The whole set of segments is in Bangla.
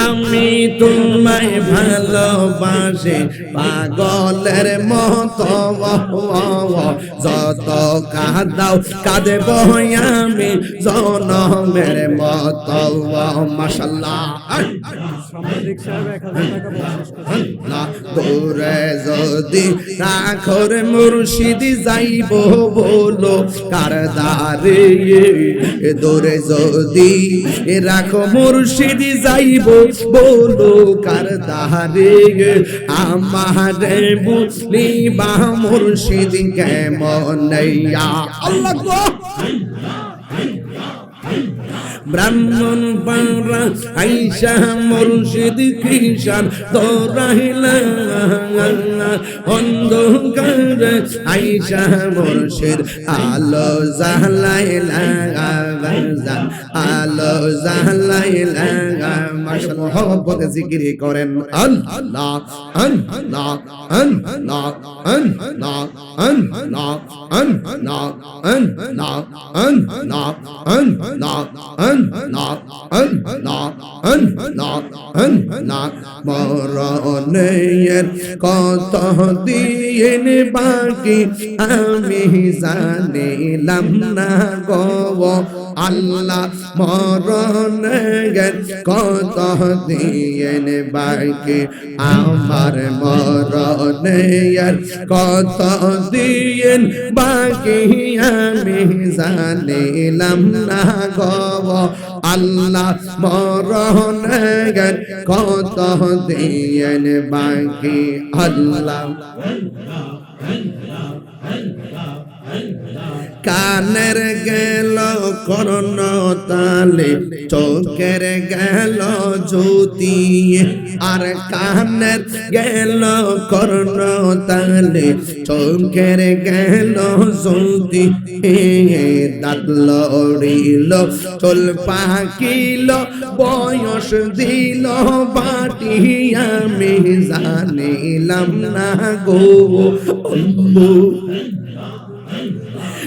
আমি তোমায় ভালোবাসি, পাগলের মতো। যত কাঁদাও কাঁদব আমি জনমের মতো। তোরে যদি রাখর মুর্শিদি যাইব বলো কারদারে দূরে যদি রাখো মুর্শিদি যাইব যাব বলো কার দাহারে আমার মুসলি বামুর মুর্শিদ কেমন ব্রাহ্মণ আইসা মুর্শিদ কৃষান দৌড়াইলা অন্ধকার আইসা মুর্শিদ আলো জালাইলা আলো জালাইলা মাশাআল্লাহ মহব্বত জিকির করেন আল্লাহ আল্লাহ আল্লাহ আল্লাহ আল্লাহ আল্লাহ আল্লাহ আল্লাহ আল্লাহ মরণের কত দিন বাকি আমি জানিলাম না গো আল্লাহ মরণের কত দিন বাকি আমার মরণের কত দিন বাকি আমি জানিলাম না গব আল্লাহ মরণের কত দিন বাকি আল্লাহ। কানের গেল করণ তালে, চোখের গেল জ্যোতি আর কানের গেল করণ তালে, চোখের গেল জ্যোতি দাঁত লড়িল, চল পাকিল, বয়স দিল, বাটি আমি জানিলাম না গো।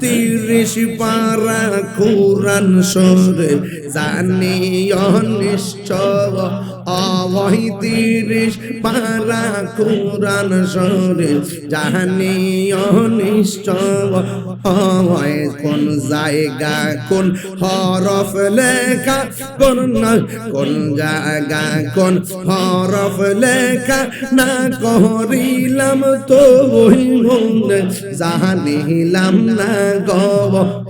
তিরিশ পারা কোরআন সরে জানি অনিশ্চয় তিরিশ পারা কুরান সরে জানি অনিশ্চয় হয়। কোন জায়গা, কোন হরফ লেখা, কোন কোন জায়গা, কোন হরফ লেখা না করিলাম তো জানিলাম না গব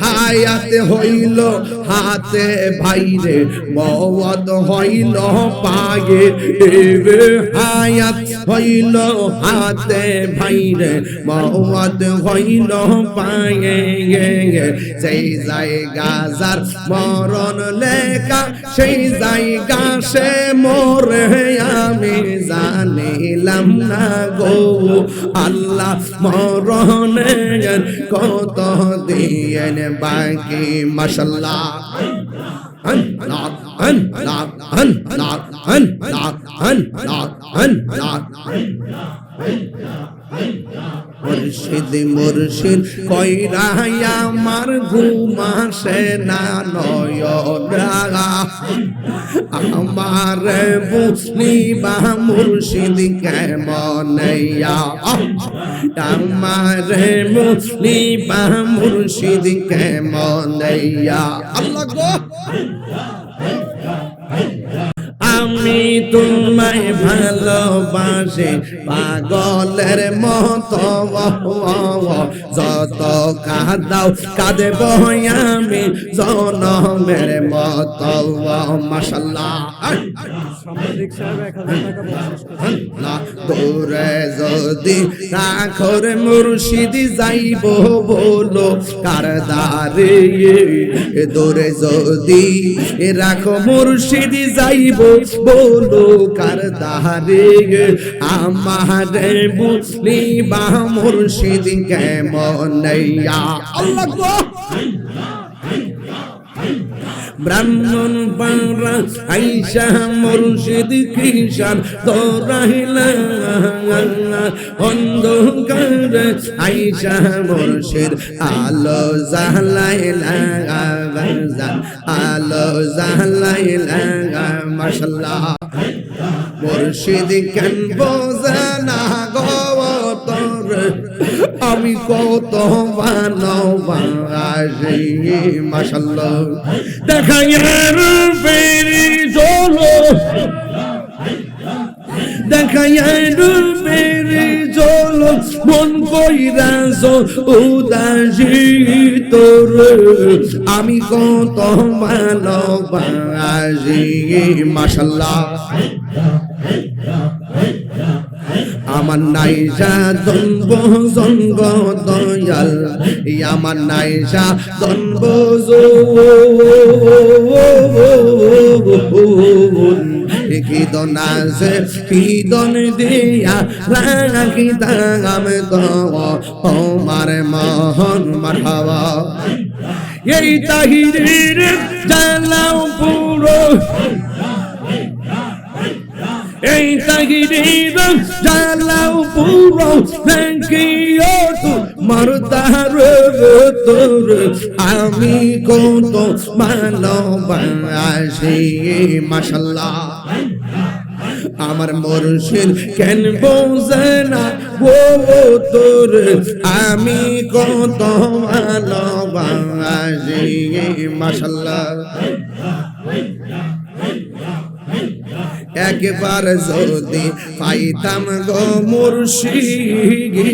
হায়াতে হইল, হাতে ভাইরে মওয়াত হইল, পাগে এবে হায়াত হইল, হাতে ভাইরে মওয়াত হইল পায়ে সেই জায়গা যার মরণ লেখা, সেই জায়গা সে মরে, আমি জানিলাম না গো। আল্লাহ মরণের কত দিয়েন বাকি মশলা হন মুর্শিদ মুর্শিদ কইরাই আমার ঘুমাসে না নয়রা আমার বুঝলি বা মুর্শিদ কেমন আমার বুঝলি বা মুর্শিদ কেমন আল্লাহ গো! তোমায় ভালোবাসে, পাগলের মতো। যত কাঁদাও কাঁদেব আমি জনমের মতো। না তোরে যদি রাখর মুর্শিদি যাইব বলো, কার দারে দূরে যদি রাখো মুর্শিদি যাইব বলো বুকার দাহারে আমার মুসলিম মুর্শিদ কেমন আল্লাহ ব্রাহ্মণ পাড়া আইসা মুর্শিদ কৃষান তোরাইলা অন্ধকার আইসা মুর্শিদ আলো জালাইলা আলো জালাইলা মাশাল্লাহ। মুর্শিদ কেন বোঝানা গো তোর আমি কত ভালোবাসি মাশাল্লাহ দেখা পেরি চলো দেখা পেরি চলো মন কইরাস উদাসী তোর। আমি কত ভালোবাসি মাশাল্লাহ আমার নাইসা দন্ব জঙ্গ দয়াল আমার নাইসা দন্ব কি দন আছে, কি দন দিয়া রাখি দাম তোমার মহন মারহাবা। এই তাহিরের জানাও পুরো এই তাগিরির জ্বালাও পুরো নাকিও তু মরদার তোর আমি কত ভালোবাসি মাশাল্লাহ আমার মুর্শিদ কেন বোঝে না তোর আমি কত ভালোবাসি মাশাল্লাহ একবার যদি পাইতাম গো মুর্শিদি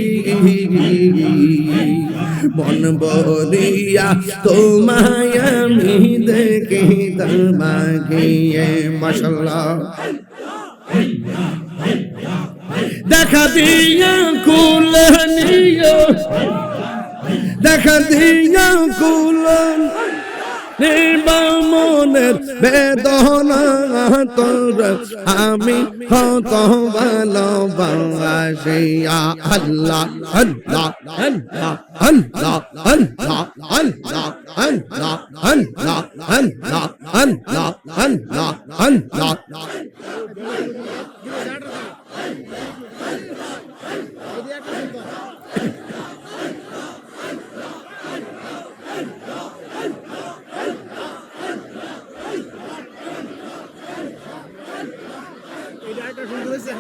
মন বরিয়া তোমায় আমি দেখি তোমাকে মশলা দেখা দিয়া কুলনিয়া দেখা দিয়া কুলন মনের বেদনা তোর আমি কত ভালোবাসিয়া আল্লাহ আল্লাহ আল্লাহ আল্লাহ আল্লাহ আল্লাহ আল্লাহ আল্লাহ আল্লাহ আল্লাহ আল্লাহ আল্লাহ এটা একটা সুন্দর হয়েছে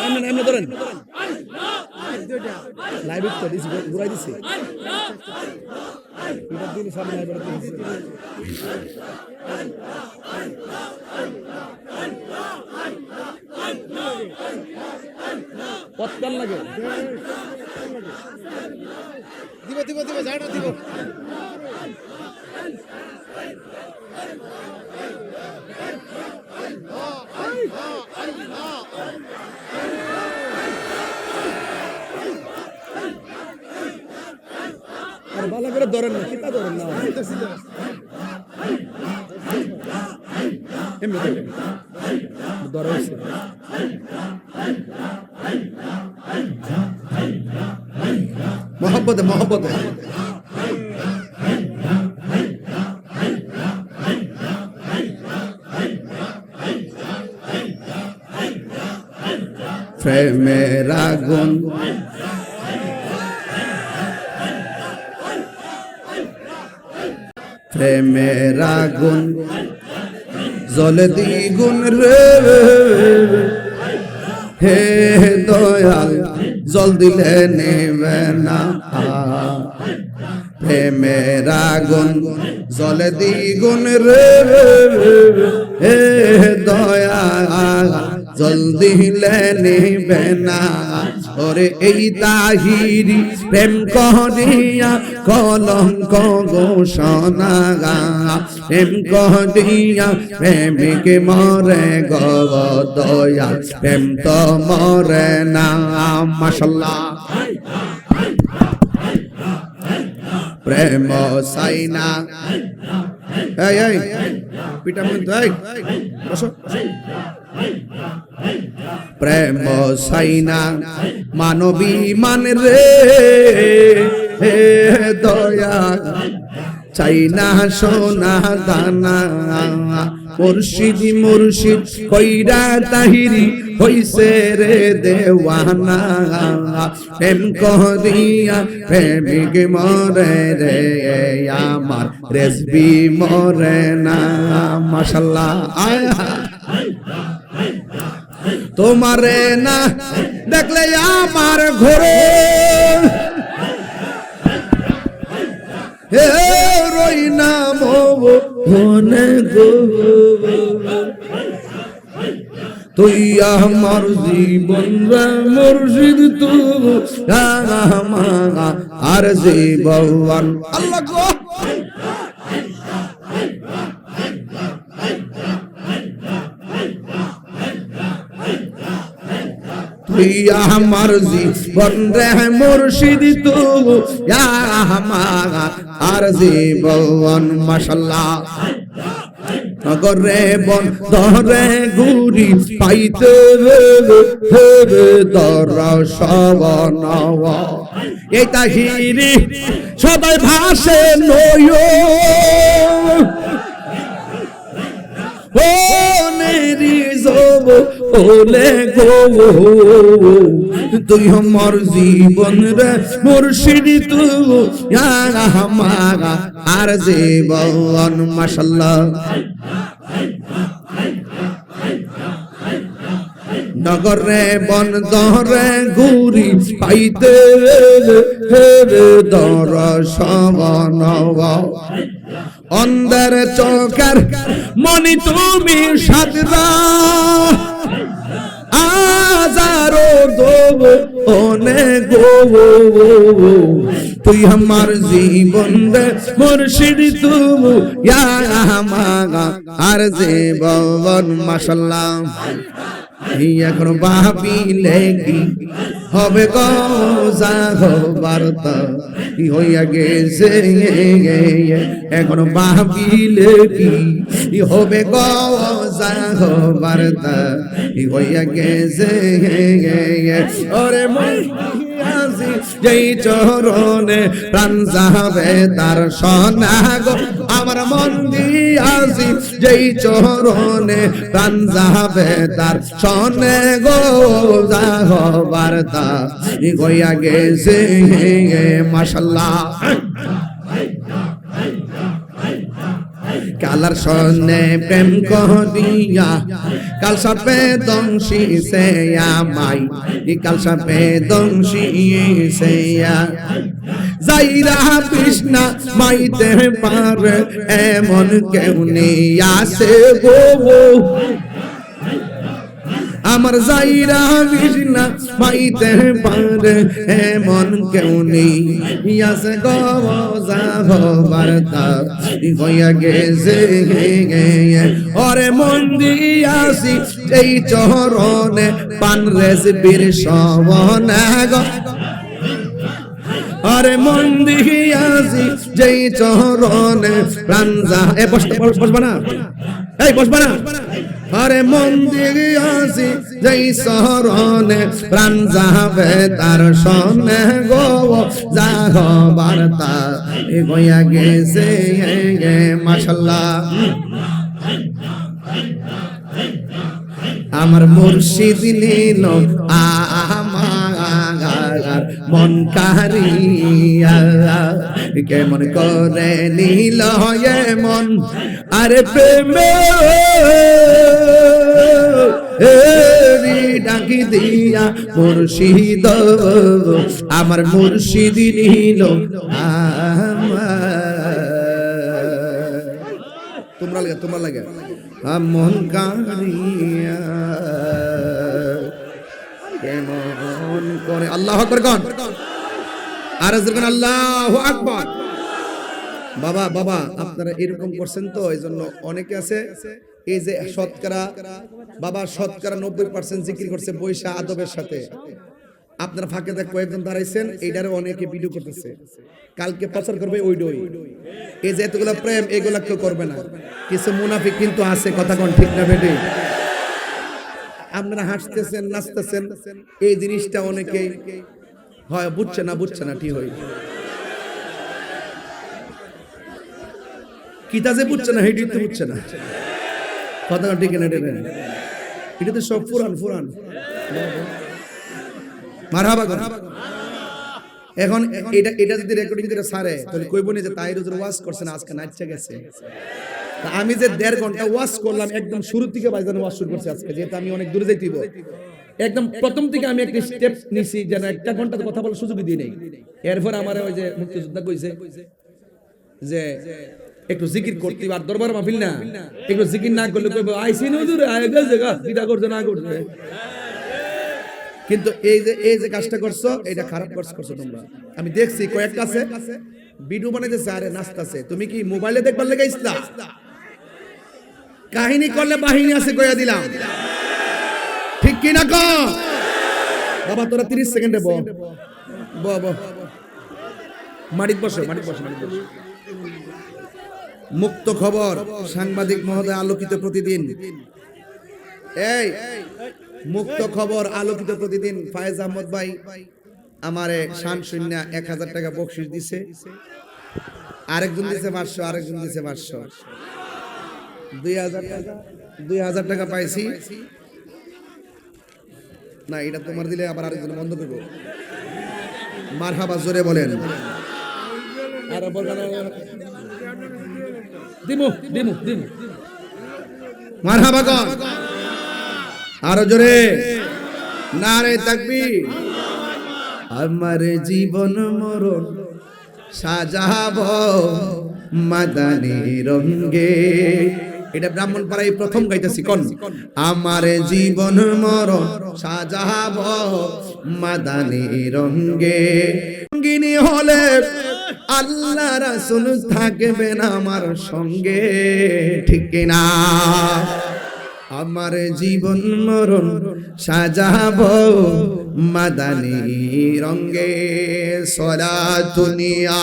এমনি এমনি ধরেন লাইভ তো দিছি ঘুরাই দিছি এটা দিন সামনে লাইভ এটা দিছি পত্তাল লাগে। দিব দিব দিব জানো দিব। ভালো করে ধরেন না কিতা ধরেন না এমনি ধরেন ধরে হইছে মহব্বতে মহব্বতে প্রেমের আগুন প্রেমের আগুন, জলে দ্বিগুণ রে। হে দয়াল, জল দিলে নেবে না। প্রেমের আগুন, জলে দ্বিগুণ রে। হে দয়া জলদি নিবে না ওরে এই তাহিরি প্রেম করিয়া কলঙ্ক ঘোষণা প্রেম করিয়া প্রেমিক মরে গব দয়া। প্রেম তো মরে না, মশাল্লাহ। প্রেম সাইনা। এই এই পিটা মধ্যে এই, বসো। প্রেম সাইনা মানবী মান রে, হে দয়া চাইনা সোনা দানা। মুর্শিদ মুর্শিদ কইরা তাহিরি হইছে রে দেওয়ানা। প্রেম করিয়া প্রেমিক মরে রে, আমার রেসবি মরে না। মাশাল্লাহ, আয়া তোমারে না দেখলে আমার ঘরে। হে রই না মনে গো। তুই আমার জীবন মুর্শিদ তু আর জীবন আল্লাহ তুই আমার জীবন মুর্শিদ তু আমার আর জীবন, মাশাল্লাহ। নগরে বন ধরে গুরি পাইতে হেরে দর সবন এই তাহিরি সদাই ভাসে নয় ও জব গো তুই আমার জীবন রে মুর্শিদ তু আমাগা আর জীবন মাশাল্লাহ। নগরে বন দরে গুরি পাইতে হেরে দর সবনব অন্ধের চোখের মনি তুমি সাদরা আজারো দোব ওনে গো তুই আমার জীবন রে মুর্শিদ তু ইয়া আমাগা আর জীবন মাশাল্লাহ। এখন ভাবিলে কি হবে গজা বার্তা। কি হইয়া গেছে এখন ভাবিলে কি হবে গজা বার্তা। কি হইয়া গেছে ওরে যেই চরণে প্রাণ যাবে তার সোনা গো। আমার মন যেই চরণে প্রাণ যাবে তার সনে গো যাহ বার্তা গইয়া গেছে মাশাল্লাহ। কালার সনে প্রেম করিয়া, কাল সাপে দংশি সে আমাই কাল সাপে দংশি সে যাইরা কৃষ্ণা মাইতে পারে এমন কেউ নেই, আসে গো আমার যাইরা কৃষ্ণা মাইতে পারে এমন কেউ নেই। ইয়াসে গজা বার্তা। হইয়া গেছে ওরে মন দিয়াছি এই চরণে পান রেসিপির সবনা গো। আরে মন দিয়াছি যেই চরণে প্রাণ যা এ বসতে বসবা না। এই, বসবা না। আরে মন দিয়াছি যেই চরণে প্রাণ যাবে তার সনে গো যাহ বার্তা এ গইয়া গেছে মাশাল্লাহ। আমার মুর্শিদ নীল আমার মন কারিয়া কেমন করে নীল মন, আরে প্রেমে ডাকি দিয়া মুর্শিদ, আমার মুর্শিদ নীল তোমরা লাগে তোমরা লাগে। মন কারিয়া কেমন করে? আল্লাহ আকবর কন? আর আল্লাহ আকবর। বাবা বাবা, আপনারা এরকম করছেন তো এই জন্য অনেকে আছে, এই যে শতকরা, বাবা, শতকরা নব্বই পার্সেন্ট জিকির করছে বৈশা আদবের সাথে। আপনারা ফাঁকে দেখ কয়েকজন দাঁড়াইছেন এইটারে অনেকে ভিডিও করতেছে। কালকে প্রচার করবে ওই ডই। এই যে এতগুলা প্রেম, এগুলা কেউ করবে না। কিছু মুনাফিক কিন্তু আছে, কথা কোন ঠিক না বেটে? আপনারা হাসতেছেন, নাচতেছেন, এই জিনিসটা অনেকেই হয়, বুঝছে না বুঝছে না, ঠিক হয়। কিতা যে বুঝছে না হেঁটে বুঝছে না। কথা কোন ঠিক না এটা তো সব পুরান পুরান। মারহাবা কর। এখন এটা এটা যদি রেকর্ডিং করে সারে, তাহলে কইব নি যে তাই রোজের ওয়াজ করছেন আজকে নাচছে গেছে। আমি যে দেড় ঘণ্টা ওয়াজ করলাম, একদম শুরু থেকে বাইজান ওয়াজ শুরু করছি আজকে, যেহেতু আমি অনেক দূরে যাইতেইব একদম প্রথম থেকে আমি একটা স্টেপ নিছি, যেন একটা ঘণ্টা কথা বলার সুযোগ দিই নাই। এরপর আমার ওই যে মুক্তিযোদ্ধা কইছে যে, একটু জিকির করতে আর দরবার মাহফিল না। একটু জিকির না করলে কইব, আইসি নজুরে আয় গেছে গা কিটা করছে না করছে। কিন্তু এই যে এই যে কাজটা করছ, এটা খারাপ কাজ করছ তোমরা। আমি দেখছি কয়েকটা আছে ভিডিও বানাইতেছে, আরে নাচতাছে। তুমি কি মোবাইলে দেখবার লেগে ইসলা কাহিনী করলে বাহিনী আছে কইয়া দিলাম। ঠিক কি না কো বাবা, তোরা 30 সেকেন্ডে ব। ব ব। মাটিত বসো মাটিত বসো মাটিত বসো। মুক্ত খবর, সাংবাদিক মহোদয় আলোকিত প্রতিদিন। এই, মুক্ত খবর আলোকিত প্রতিদিন ফায়েজ আহমদ ভাই আমারে শান শূন্য এক হাজার টাকা বকশিস দিছে। আরেকজন দিছে পাঁচশো, আরেকজন দিছে পাঁচশো। দুই হাজার টাকা দুই হাজার টাকা পাইছি। না এটা তোমার দিলে আবার আরেকজন বন্ধ করব মার হাবা জোরে বলেন। আর দিমু দিমু দিমু। মার হাবা কন আরও জোরে। নারে তাকবি আমার জীবন মরণ সাজাব মাদানি রঙ্গে। এটা ব্রাহ্মণ পাড়ায় প্রথম গাইতেছি, কোন। আমার জীবন মরণ সাজাব মাদানি রঙ্গে। রঙ্গিনী হলে আল্লাহ রাসুল থাকবেন আমার সঙ্গে, ঠিক না আমার জীবন মরণ সাজাব মাদানি রঙ্গে। সরা দুনিয়া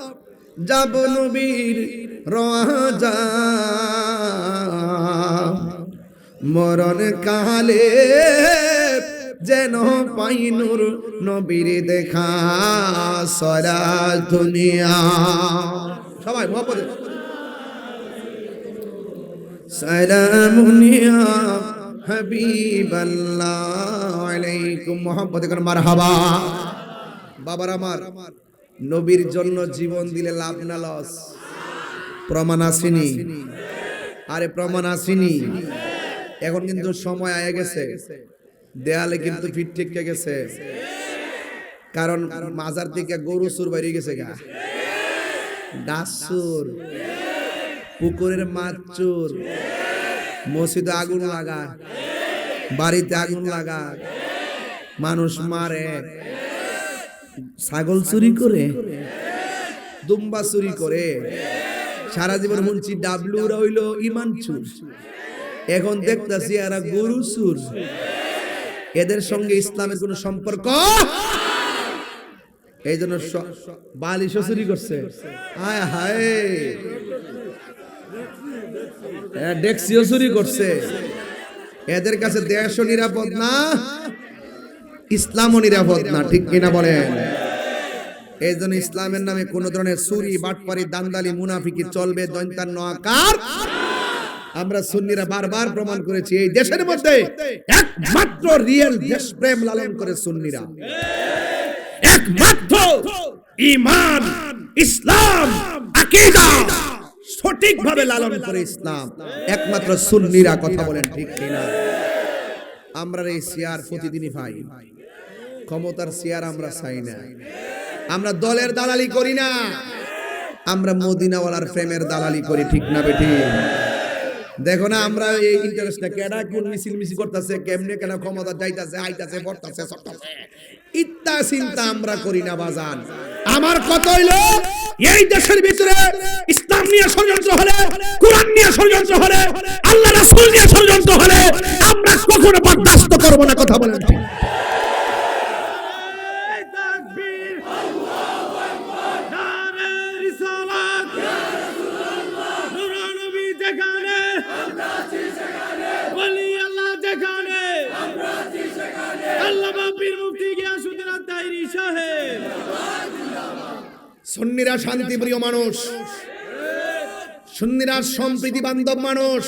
যাব নবীর রাজা। মরণ কালে যেন পাইনুর নবীর দেখা সরা দুনিয়া। সবাই মহব্বতে সালামুনিয়া হাবিবাল্লাহ আলাইকুম। করে মারহাবা। বাবার আমার। নবীর জন্য জীবন দিলে লাভ না লস। প্রমাণ আসেনি। আরে, প্রমাণ আসেনি। এখন কিন্তু সময় আয়ে গেছে। দেয়ালে কিন্তু ফিট ঠিক গেছে। কারণ মাজার থেকে গরু সুর বাইরে গেছে গা। ডাসুর পুকুরের মাছ চুর। মসজিদে আগুন লাগা বাড়িতে আগুন লাগা মানুষ মারে। ছাগল চুরি করে। দুম্বা চুরি করে। সারা জীবন শুনছি ডাবলু রইল ইমান চুর। এখন দেখতেছি এরা গরু চুর। এদের সঙ্গে ইসলামের কোনো সম্পর্ক? এই জন্য বালিশও চুরি করছে। হায় হায়। ডেক্সিও চুরি করছে। এদের কাছে দেশও নিরাপদ না। ইসলামও নিরাপদ না, ঠিক কিনা বলেন? এই জন্য ইসলামের নামে কোন ধরনের চুরি বাটপারি দান্দালি মুনাফিকি চলবে দৈন্তান্ন আকার। আমরা সুন্নিরা বারবার প্রমাণ করেছি, এই দেশের মধ্যে একমাত্র রিয়েল দেশপ্রেম লালন করে সুন্নিরা। একমাত্র ইমান, ইসলাম, আকীদা সঠিকভাবে লালন করে ইসলাম। একমাত্র সুন্নিরা কথা বলেন ঠিক কিনা? আমরা এই চেয়ার প্রতিদিনই পাই ক্ষমতার চেয়ার আমরা চাই না। আমরা দলের দালালি করি না। আমরা মদিনাওয়ালার প্রেমের দালালি করি, ঠিক না বেটি দেখো না, আমরা এই ইন্টারেস্টটা কেডা কোন মিছিল মিছিল করতেছে, কেমনে কেন ক্ষমতা যাইতাছে, আইতাছে, পড়তাছে সরতাছে ইত্তা চিন্তা আমরা করি না, বাজান। আমার কত হইল, এই দেশের ভিতরে ইসলাম নিয়ে ষড়যন্ত্র হলে, কোরআন নিয়ে ষড়যন্ত্র হলে, আল্লাহ রাসূল নিয়ে ষড়যন্ত্র হলে আমরা কখনো বরদাস্ত করব না, কথা বলেন ঠিক তাকবীর নারে রিসালাত নূর নবী যেখানে ওলি আল্লাহ যেখানে আল্লামা পীর মুফতি গিয়াসউদ্দিন সাহেব সুন্নিরা শান্তিপ্রিয় মানুষ। সুন্নিরা সম্প্রীতি বান্ধব মানুষ।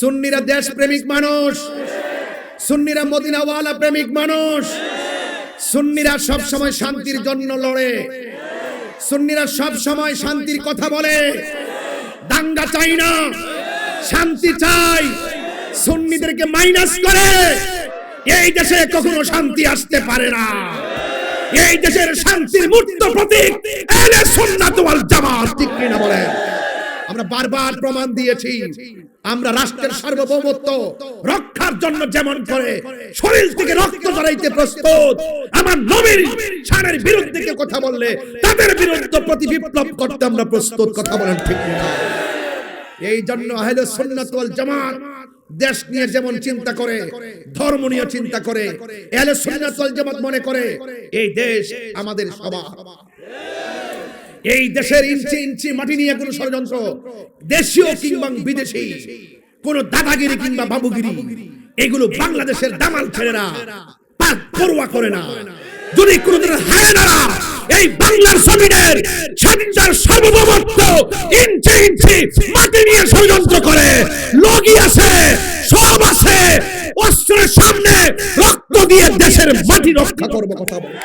সুন্নিরা দেশপ্রেমিক মানুষ। সুন্নিরা মদিনাওয়ালা প্রেমিক মানুষ। সুন্নিরা সব সময় শান্তির জন্য লড়ে। সুন্নিরা সব সময় শান্তির কথা বলে। দাঙ্গা চাই না, শান্তি চাই। সুন্নিদেরকে মাইনাস করে। এই দেশে কখনো শান্তি আসতে পারে না। এই দেশের শান্তির মূর্ত প্রতীক, এলে সুন্নাত ওয়াল জামাত। ঠিক কিনা বলেন? আমরা বারবার প্রমাণ দিয়েছি। আমরা রাষ্ট্রের সার্বভৌমত্ব রক্ষার জন্য যেমন করে, শরীর থেকে রক্ত জড়াইতে প্রস্তুত। আমার নবীর শানের বিরুদ্ধে কেউ কথা বললে, তাদের বিরুদ্ধে প্রতি বিপ্লব করতে আমরা প্রস্তুত। কথা বলেন ঠিক কিনা? এই জন্য আহলে সুন্নাত ওয়াল জামাত দেশ নিয়ে যেমন চিন্তা করে ধর্ম নিয়ে চিন্তা করে আহলে সুন্নাত ওয়াল জামাত মনে করে এই দেশ আমাদের সবার। এই দেশের ইঞ্চি ইঞ্চি মাটি নিয়ে কোনো ষড়যন্ত্র দেশীয় কিংবা বিদেশি কোন দাদাগিরি কিংবা বাবুগিরি এগুলো বাংলাদেশের দামাল ছেলেরা পরোয়া করে না। যদি কোনদিন হারে না এই বাংলার জমিনের ছাত্রার সার্বভৌমত্ব ইঞ্চি ইঞ্চি মাটি নিয়ে ষড়যন্ত্র করে। লগি আছে, সব আছে, অস্ত্রের সামনে রক্ত দিয়ে দেশের মাটি রক্ষা করব কথা বলে।